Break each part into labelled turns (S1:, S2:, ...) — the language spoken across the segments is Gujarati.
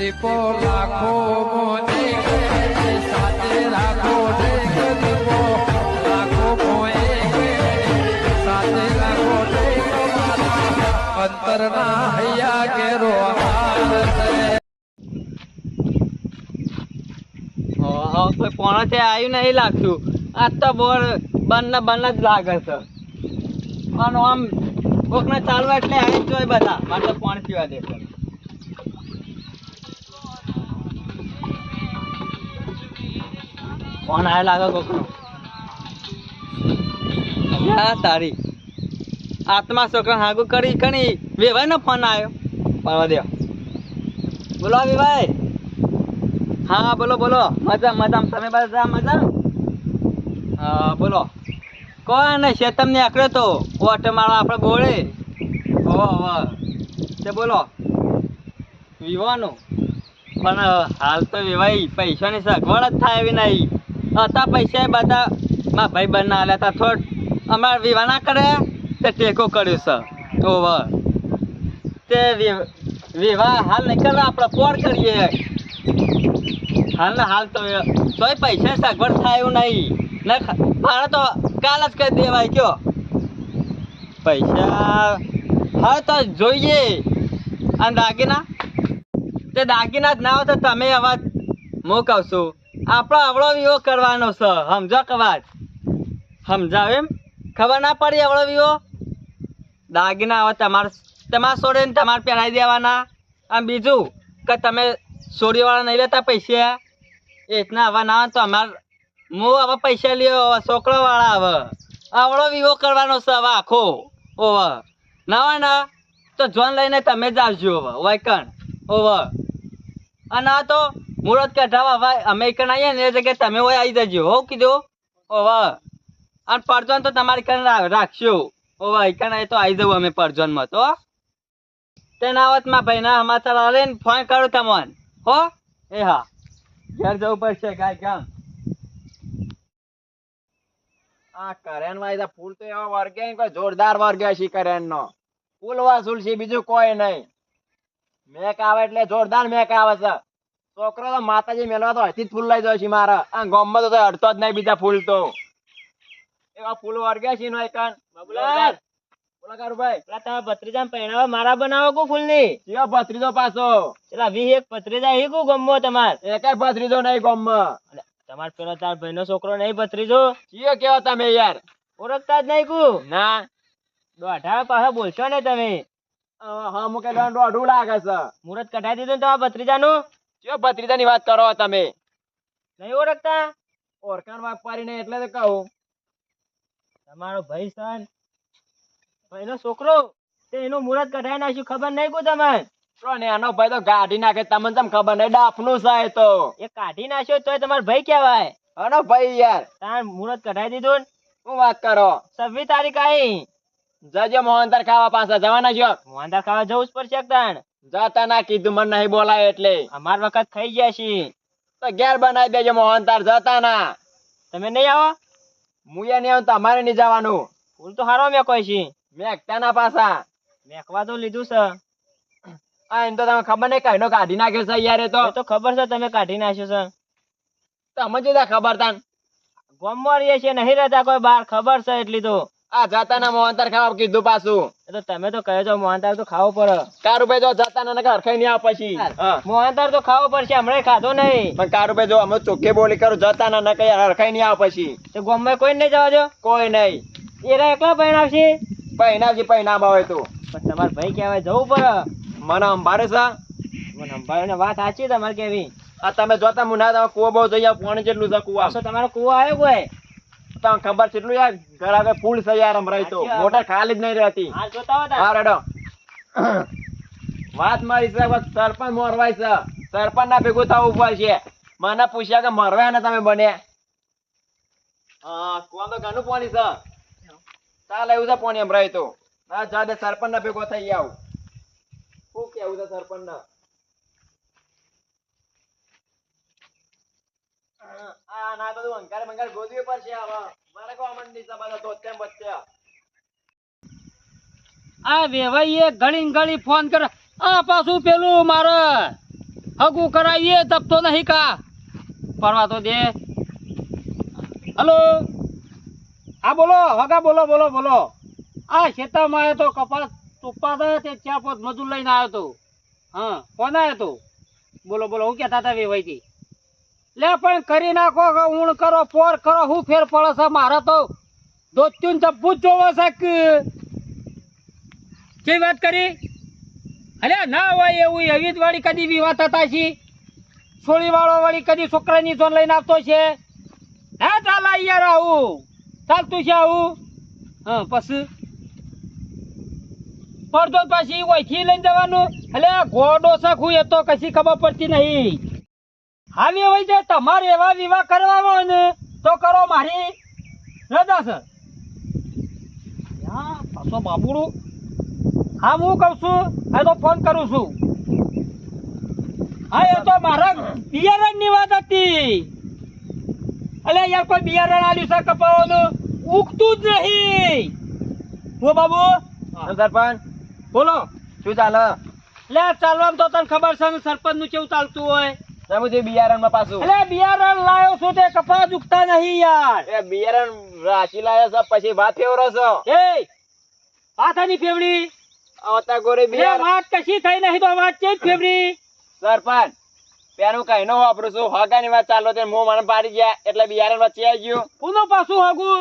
S1: દીપો લાખો સાથે રાખો
S2: આવ્યું નહીં લાગતું. આજ તો બોર બંને બંને જ લાગે છે. પણ આમ કોકને ચાલવા એટલે આવી જ જોઈ બધા. મારે પાણી પીવા દે ફોન આવે લાગે કોકનો. તારી. આત્મા છોકરા હાગુ કરી કણી વેવાય નો ફોન આવ્યો પાડવા દે બોલો વિભાઈ હા, બોલો બોલો. મજા મજા તમે બધા મજા હા, બોલો. નહીં શેતમ ને આકડ્યો તો. ઓટ મારો આપણે ગોળે હો હો. તે બોલો. વિવાનો પણ હાલ તો વિવાઈ પૈસાની સગવડ જ થાય એવી નહીં. હતા પૈસા બધા મારા ભાઈ બંને ના હતા. થોડ અમારે વિવાહ ના કરે તે ટેકો કર્યો છે. ઓવર તે વિવાહ હાલ નહીં કરવા આપણે પોર કરીએ. હાલ ને હાલ તો તોય પૈસા સગવડ થાય નહીં. ને મારે તો કાલ જ કરી દેવાય કયો. પૈસા હા તો જોઈએ. અને દાગીના? તે દાગીના જ ના હોય તો તમે હવે હું કહું આપણો આવડો વિવો કરવાનો છે. સમજો કવાજ સમજાવ એમ? ખબર ના પડી આવડો વિવો? દાગીના હવે તમારે તમારા છોડીને તમારે પહેરાવી દેવાના. આમ બીજું, કે તમે સોડીવાળા નહીં લેતા પૈસા. એટલા હવે ના હોય તો અમારે હું હવે પૈસા લ્યો છોકરાવાળા હવે. આવડો વિવો કરવાનો છે હવે આખો. ઓવે. ના હોય ને, તો જોન લઈને તમે જ આવજો હવે. વાયકણ ઓવે. અને આ તો મુહૂર્ત કઢાવા ભાઈ અમે કણ આવીએ ને એ જગ્યાએ તમે હોય આવી જજો, હો કીધું? ઓવે અને પરજોન તો તમારી કણ રાખશો. ઓવે કણ એ તો આવી જવું અમે પરજોનમાં તો. તેના વાતમાં ભાઈ, ના, અમારા આલે ને ફોન કરો તમને. હો? એ હા. ઘેર જવું પડશે કાંઈ કામ
S3: આ કરેન ભાઈ ફૂલ તો એવા વર્ગે કોઈ જોરદાર વર્ગે છે કરેન નો ફૂલ વસૂલ છે બીજું કોઈ નહીં. મેક આવે એટલે જોરદાર મેક આવે છે. છોકરો તો માતાજી મેળવા તો હજી જ ફૂલ લઈ જાય છે મારે. આ ગામમાં તો અડતો જ નહીં બીજા ફૂલ તો. એવા ફૂલ વર્ગ્યા છે નો એકન.
S2: બબુલાર
S3: બોલા કારુભાઈ.
S2: પેલા તમે ભત્રીજા પહેણાવા મારા બનાવો કો ફૂલની?
S3: ચિયો ભત્રીજો પાછો?
S2: પેલા વી એક ભત્રીજા એ કો ગમો તમાર?
S3: એકેય ભત્રીજો નહીં ગમમાં.
S2: તમાર પેલો તાર ભાઈનો છોકરો નહીં ભત્રીજો?
S3: ચિયો કેવો તમે યાર?
S2: ઓળખતા જ નહીં કુ?
S3: ના.
S2: દોઢા પાછા બોલશો ને તમે.
S3: હા મુકે દોઢું લાગે છે.
S2: મુરત કઢાઈ દીધું ને તમારા ભત્રીજાનું?
S3: ચિયો ભત્રીજાની વાત કરો તમે?
S2: નહીં ઓળખતા?
S3: ઓળખાણ વાપરી ને એટલે તો કહું.
S2: તમારો ભાઈ સન ભાઈનો છોકરો તે એનું મુહૂર્ત કઢાઈ નાખ્યું ખબર નહીં કો તમને?
S3: પેલો નેનો ભાઈ તો કાઢી નાખે તમને તમ ખબર નહીં ડાફનું છે એ તો.
S2: એ કાઢી નાખ્યો તોય તમારો ભાઈ કહેવાય.
S3: હનો ભાઈ યાર.
S2: તાર મુહૂર્ત કઢાઈ દીધું
S3: હું વાત કરો?
S2: છવ્વીસ તારીખ આવી
S3: જજો મોહનતાર ખાવા પાછા જવાના છો?
S2: મોહનદાર ખાવા જવું જ પડશે તાણ?
S3: જતા ના કીધું મને નહીં બોલાય એટલે.
S2: અમાર વખત ખાઈ ગયા છીએ.
S3: તો ઘેર બનાવી દેજો મોહનતાર જતા ના.
S2: તમે નહીં આવો?
S3: મુએ નહીં આવું તમારે નહીં જવાનું.
S2: ફૂલ તો હારો મેં કોઈ છે.
S3: મેકતા ના પાછા
S2: મેકવા તો લીધું છે.
S3: આ એમ તો તમે ખબર નહીં કઈનો કાઢી નાખ્યો છે યાર તો.
S2: તો ખબર છે તમે કાઢી નાખ્યો છે.
S3: તમે જોતા ખબર તાન.
S2: ગોમમાં રહીએ છીએ નહીં રહેતા કોઈ બાર ખબર છે એટલી તો.
S3: આ જતા ના મોહનતાર ખાવા કીધું પાછું.
S2: એટલે તમે તો કહે છો મોહનતાર તો ખાવો પડે.
S3: કારુભાઈ જો જાતાના ને હરખાઈ નહીં આવે પછી?
S2: મોહનતાર તો ખાવો પડશે હમણાં ખાધો નહીં.
S3: પણ કારુભાઈ જો અમે ચોખ્ખે બોલી કરું જતા ને કઈ હરખાઈ નહીં આવે પછી?
S2: તો ગોમમાં કોઈ નહીં જવા જો
S3: કોઈ નહીં.
S2: એરા એકલા પહેણાવશે
S3: પૈનાવજી પૈનામ આવે તો.
S2: પણ તમારે ભાઈ કહેવાય જવું પડે.
S3: મને અંબારે છે
S2: મને સંભાળીને વાત સાચી તમારે કેવી
S3: આ તમે જોતા મુના તમે કુવો બહુ જઈ પાણી જેટલું છે કુવા.
S2: તમારો કૂવો આવ્યો કોઈ?
S3: તમને ખબર છે એટલું યાર? ઘર આગળ ફૂલ છે યાર અમરાઈ તો મોટર ખાલી જ નહીં રહેતી.
S2: હો
S3: રેડો. વાત મારી છે સરપંચ મોરવાય છે. સરપંચ ના ભેગું થવું પડશે મને પૂછ્યા કે મરવાય ને તમે બને હા કુવા તો ઘણું પાણી છે? ચાલ એવું છે પાણી અમરાઈ તો હા જા દે સરપંચ ના ભેગો થઈ આવું. શું કેવું છે સરપંચ ના આ ના બધું અંકાર મંકાર ગોદવી પડશે હવે. મારે કહો મંડી બધા તો તેમ વચ્ચે
S2: આ વેવાઈએ ઘણી ઘણી ફોન કરે આ પાછું પેલું મારે
S1: હગું કરાવીએ તપતો નહીં કા. પરવા તો દે. હલો? હા, બોલો, હગા, બોલો બોલો બોલો. આ ખેતરમાં આવ્યો તો કપાસ ચોપ્પા હતા તે ચાર પાંચ મજૂર લઈને આવ્યો તો. હા કોને આવ્યો તો? બોલો બોલો, હું કહેતા હતા વેવાઈથી. લે પણ કરી નાખો ઊણ કરો, પોર કરો, હું ફેર પડે છે મારે તો. દોત્યુન જબ્બુ જ જોવે છે કે. વાત કરી? અરે ના હોય એવું, એવી વાળી કદી વિવાહ હતા છે? છોડી વાળો કદી છોકરાની જોન લઈને આવતો છે? હા ચાલ યાર આવું ચાલતું છે આવું. હા, પછી? પડતો પછી ઓયથી લઈને જવાનું. એટલે ઘોડો સખું એ તો કશી ખબર પડતી નહીં. હાવી હોય છે તમારે એવા વિવાહ કરવા હોય ને તો કરો મારી. રજા સર પાછો બાબુડું. હા હું કહું છું હા તો ફોન કરું છું. હા એ તો મારા બિયારણની વાત હતી. અલે યાર કોઈ બિયારણ આ છે કપાવાનું ઉગતું જ નહીં. હો બાબુ.
S3: સરપંચ.
S1: બોલો.
S3: શું ચાલે?
S1: લે ચાલવા તો તને ખબર છે ને સરપંચનું કેવું ચાલતું હોય?
S3: તમે બિયારણમાં પાછું.
S1: અરે બિયારણ લાયો છું તે કપાસ ઉગતા નહીં યાર.
S3: એ બિયારણ રાશી લાયો છો પછી ભાત ફેવરો છો?
S1: એ પાથાની ફેવડી
S3: આવતા ગોરે બિયારણ
S1: વાત કશી થઈ નહીં તો વાત છે ફેવડી
S3: સરપંચ પેરું કઈ નો વાપરું છું. હગાની વાત ચાલો તે મો મને પાડી ગયા એટલે બિયારણ વચ્ચે આવી ગયું.
S1: પુનો પાછું હગું.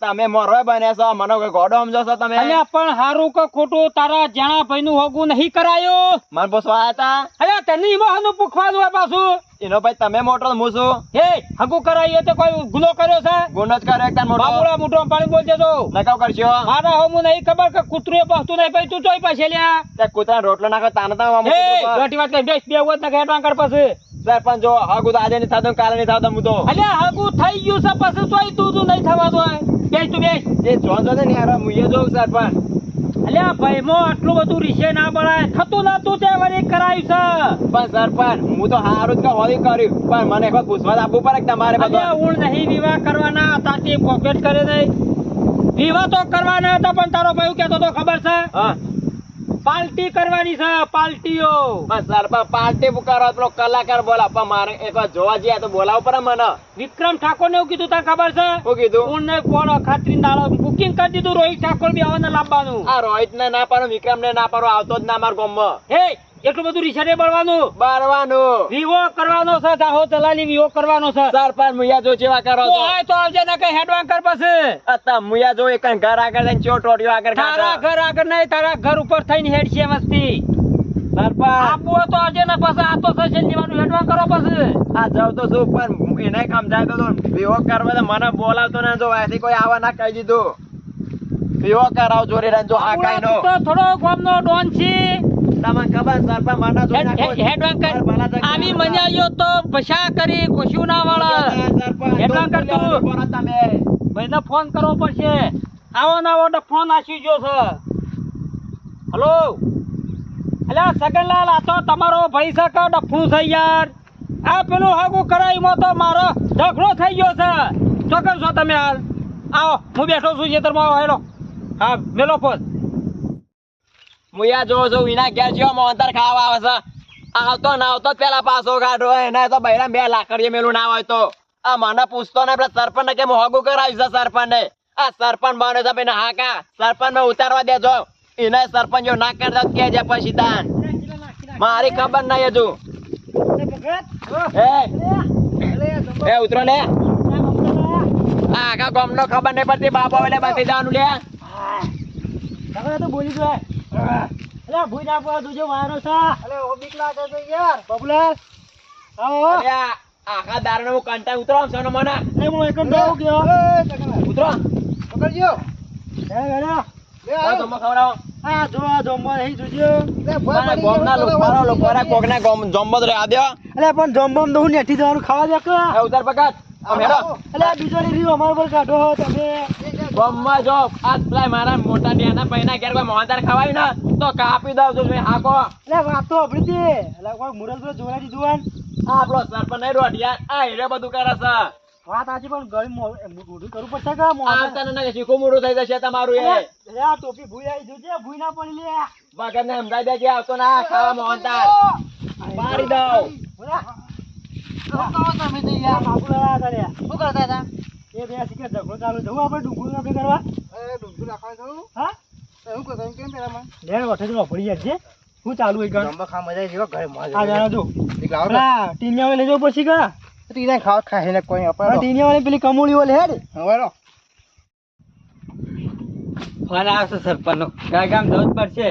S3: તમે મોરવે બને છો મને કોઈ ગોડો સમજો છો તમે?
S1: અલ્યા પણ હારું કે ખોટું તારા જણા ભાઈ નું હોગું નહીં કરાયું.
S3: મને પૂછવા આવ્યા હતા
S1: અલ્યા તને ઈમાં પૂછવાનું હોય પાછું.
S3: એનો ભાઈ તમે મોટો હું છું.
S1: હે હગું કરાયું તો કોઈ ગુનો કર્યો છે?
S3: ગુનો જ કર્યો એકદમ મોટો.
S1: બાપુડા મોટો પાણી બોલ દેજો
S3: નકાવ કરશો?
S1: મારા હોમું નહીં ખબર કે કૂતરું પહોંચતું નહીં ભાઈ તું તોય પાછે લ્યા.
S3: તે કૂતરા રોટલો નાખો તાને તમે.
S1: ગોટી વાત કરી બેસ બે વખત ના હેડવાં કર પછી.
S3: સરપંચ જો હગું તો આજે નહીં થતો કાલે નહીં થતો હું તો.
S1: અલ્યા હગું થઈ ગયું છે પછી તોય તું તું નહીં થવાનું બેસ તું બેસ
S3: એ જો જો ને યાર હું જો સરપંચ.
S1: અલ્યા ભાઈ મો આટલું બધું રીશે ના બળાય થતું નતું તે વળી કરાયું છે.
S3: પણ સરપંચ હું તો હારું જ કે હોળી કર્યું. પણ મને કોઈ પૂછવા આપવું પડે કે તમારે બધું?
S1: ઊણ નહીં વિવાહ કરવાના હતા તે પોકેટ કરે નહીં. વિવાહ તો કરવાના હતા પણ તારો ભાઈ કેતો તો ખબર છે?
S3: હા.
S1: પાર્ટી કરવાની છે પાર્ટીઓ
S3: પણ સરપંચ પાર્ટી પુકારો પેલો કલાકાર બોલા પણ મારે એક વાર જોવા જઈએ તો બોલાવો પડે મને.
S1: વિક્રમ ઠાકોર ને એવું કીધું તને ખબર છે?
S3: શું કીધું?
S1: ઊણ ને કોણ ખાતરી દાડો બુકિંગ કરી દીધું રોહિત ઠાકોર બી આવવાને લાવવાનું
S3: આ રોહિત ને ના પાડો વિક્રમ ને ના પાડો આવતો જ ના મારા ગામમાં.
S1: હે એટલું બધું રીસરે બળવાનું?
S3: બળવાનું.
S1: વિવો કરવાનો છે દાહો દલાલી વિવો કરવાનો છે.
S3: સરપંચ મુયા જો જેવા કરો
S1: તો હોય તો આવજે ને કઈ હેડવાન કર પછી
S3: અતા મુયા જો એક ઘર આગળ જઈને ચોટ ઓડિયો આગળ
S1: તારા ઘર આગળ નહીં તારા ઘર ઉપર થઈને હેડ છે
S3: સરપંચ
S1: આપવું તો આવજે ને પછી આ તો સજન જીવાનું હેડવાન કરો પછી.
S3: આ જાવ તો શું પણ એને સમજાય તો વિવો કરવા મને બોલાવતો ના જો કોઈ આવા ના કહી દીધું. વિવો કરાવ જોરી આ કાઈ નો.
S1: તો થોડો ગામનો ડોન છે.
S3: તમને ખબર જોઈ નાખો.
S1: આવી મજા આવ્યો તો પછા કરી કશું ના વાળા
S3: સરપંચ,
S1: હેડવાન કર તું.
S3: તમે.
S1: ભાઈને ફોન કરવો પડશે. આવો ને આવો ફોન આસી ગયો છે. હલો? અલ્યા સગનલાલ આ તો તમારો ભાઈ છે કે ડફું છે યાર? આ પેલું હાગું કરાવીમાં તો મારો ઝઘડો થઈ ગયો છે. ચોક્કસ છો તમે હાલ આવો હું બેઠો છું ખેતરમાં. હેલો. હા મેલો ફોન.
S3: મુયા જો જો વિના ઘેર જેવો મોહનતાર ખાવા આવે છે. આવતો ના આવતો પેલા પાછો કાઢો એને તો બૈરા બે લાકડીએ મેલું ના હોય તો. આ મને પૂછતો ને પેલા સરપંચ કે મોગું કરાવી છે સરપંચ ને આ સરપંચ બને છે ભાઈ હા કા. સરપંચ ને ઉતારવા દેજો. એને સરપંચ ના કરતા કે જે પછી તાન મારી ખબર નહીં હજુ. એ ઉતરો લે. આખા ગામ નો ખબર નહીં પડતી, બાપા એટલે બધી જવાનું લે.
S1: બોલી દો અલે ભૂઈ ના પડો તુજો વાયરો છે. અલે ઓ બીક લાગે છે યાર. બબલા આવો.
S3: અરે આખા દારૂ હું કંટાળ ઉતરો સોનો મને.
S1: એ હું એકમ જાઉં ગયો.
S3: ઉતરો.
S1: પકડજો. હે લે
S3: આ તો મને ખવડાવો.
S1: આ જો આ જોમ્બો નહીં જોજો.
S3: મારા ગામના લોકોરા લોકોરા કોકના ગોમ જોમ્બો રે રહ્યા દે
S1: અલે પણ જોમબમ તો હું નેઠી જવાનું ખાવા દે કે?
S3: ઉતાર પકડ આમ હેડો.
S1: અલે બીજો રીવ અમાર પર કાઢો તમે.
S3: ગામમાં જો આજ પેલા મારા મોટા ડેના પૈના ઘેર કોઈ મોહનદાર ખવાય ને તો કાપી દઉં છું મેં હાકો
S1: અરે વાત તો આપડી દે એટલે કોઈ મુરલ પર જોવા દીધું
S3: આ આપણો સરપંચ નહીં રોટિયા આ હીરે બધું કરે છે
S1: વાત આજે પણ ગળી મોઢું કરવું પડશે કે મો
S3: તને ના શીખો મોડું થઈ જશે તમારું એ
S1: આ ટોપી ભૂઈ આવી જોજે ભૂઈ ના પડી લે
S3: વગર ને સમજાઈ દે કે આવતો ના ખાવા મોહનદાર મારી દઉં
S1: શું ચાલુ હોય ગણ? આ જાણો જો. પેલા ટીનિયા વાળી લઈ જવું પછી કા આ ટીનિયા વાળી પેલી કમોળી વાળી. હેડ
S2: ફોન આવશે સરપંચ ગાય ગામ જવું જ પડશે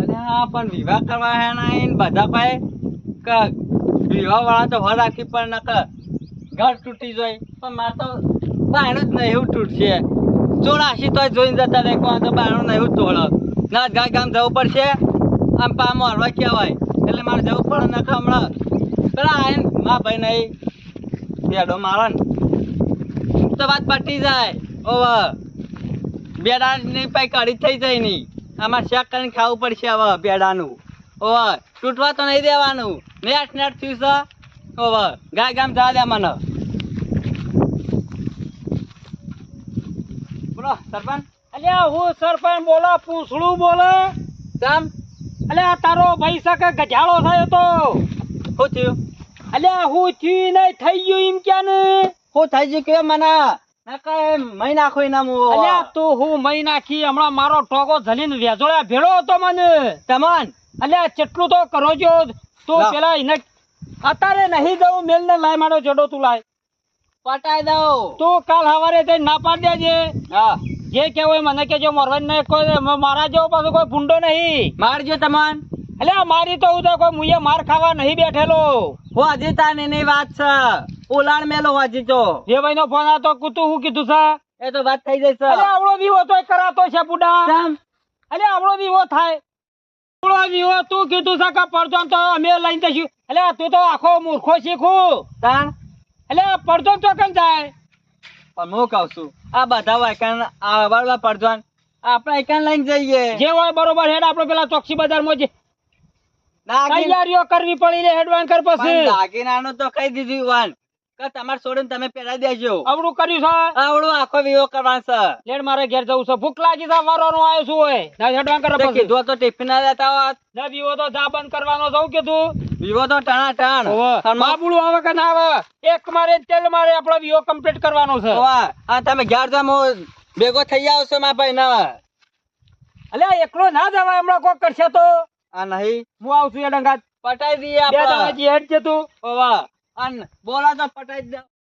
S2: અને હા પણ વિવાહ કરવા હે ના ઈન બધા પાસે. વિવાહ વાળા તો ભર રાખી પણ નકર. ઘર તૂટી જાય. પણ મારે તો જ નહીં, એવું તૂટશે. ચોરાશી તો જોઈને જતા રહે કોણ તો બાણું નહીં તોડો. ના ગાય ગામ જવું પડશે. આમ પા મોરવા કહેવાય. એટલે મારે જવું પડે, નકર હમણાં પેલા આયન, મા ભાઈ નહીં બેડો મારો ને. તો વાત પટી જાય. ઓવર બેડાની પાઈ કડી થઈ જાય નહીં આમાં શેક કરીને ખાવું પડશે હવે બેડાનું. ઓવર તૂટવા તો નહીં દેવાનું. નેટ નેટ થયું છે. ઓવર ગાય ગામ જવા દે મને. બોલો સરપંચ.
S1: અલ્યા હું સરપંચ બોલો પૂંછડું બોલે.
S2: સામ
S1: અલ્યા તારો ભાઈ સકે ગજાળો થયો તો.
S2: શું થયું?
S1: અલ્યા હું થયું નહીં થઈ ગયું એમ ક્યાં ને
S2: શું થઈ ગયું કે મને? મહી નાખો એના મું
S1: અલ્યા તું હું મહી નાખી હમણાં મારો ટોકો ઝલીને વેજોળ્યા ભેળો હતો મને.
S2: તમન?
S1: અલ્યા ચેટલું તો કરો છો? તું પેલા એને અત્યારે નહીં જવું મેલ ને લાય મારો જડો તું લાય.
S2: પટાઈ દઉં.
S1: તું કાલ સવારે જઈને ના પાડી દેજે.
S2: હા.
S1: જે કેવું મને કેજો મોરવાન ને કોઈ મારા જેવો પાછો કોઈ ભૂંડો નહીં.
S2: મારજો તમન.
S1: એટલે મારી તો હું તો કોઈ મુયે માર ખાવા નહીં બેઠેલો.
S2: હું હજી તાન એની વાત છે. ઉલાણ મેલો હજી તો.
S1: જે ભાઈ નો ફોન આવતો કુતુ હું કીધું છે?
S2: એ તો વાત થઈ જશે.
S1: અરે આવડો વિવો તો કરાતો છે બુડા.
S2: અરે
S1: અલ્યા આવડો વિવો થાય. આવડો વિવો તું કીધું છે કે પડતો તો અમે લઈને જશું એટલે તું તો આખો મૂર્ખો શીખું.
S2: તાણ
S1: અલ્યા પડતો તો કેમ જાય?
S2: પણ હું કહું છું આ બધા વાયકાન આવડવા પડજો આપણે એકાન લઈને જઈએ.
S1: જે હોય બરોબર હેડ આપણે પેલા ચોકસી બજારમાં જે તૈયારીઓ કરવી પડી લે હેડવાન કર પછી
S2: દાગીનાનું તો કહી દીધું વાન કે તમારે છોડીને તમે પહેરાઈ દેજો.
S1: આવડું કર્યું છે?
S2: આવડું આખો વિવો કરવાનો છે.
S1: લેડ મારે ઘેર જવું છે. ભૂખ લાગી છે વારોનો આવ્યો છું હોય ના હેડવાન કર પછી.
S2: કીધું તો ટિફિન ના લેતા હોત.
S1: ના વિવો તો જા બંધ કરવાનો જવું કીધું.
S2: વિવો તો ટાણા ટાણ.
S1: બાબુડું આવે કે ના આવે? એક મારે તેલ મારે આપણો વિવો કમ્પ્લીટ કરવાનો છે.
S2: તમે ઘેર હું. ભેગો થઈ આવશો મારા ભાઈ ના
S1: અલ્યા એકલો ના જવાય હમણાં કોક કરશે તો?
S2: આ નહીં.
S1: હું આવું છું એ ડંગાત.
S2: પટાઈ દઈએ આપણે.
S1: હેડ છે તું.
S2: હોવા. અન બોલા તો પટાઈ જ દો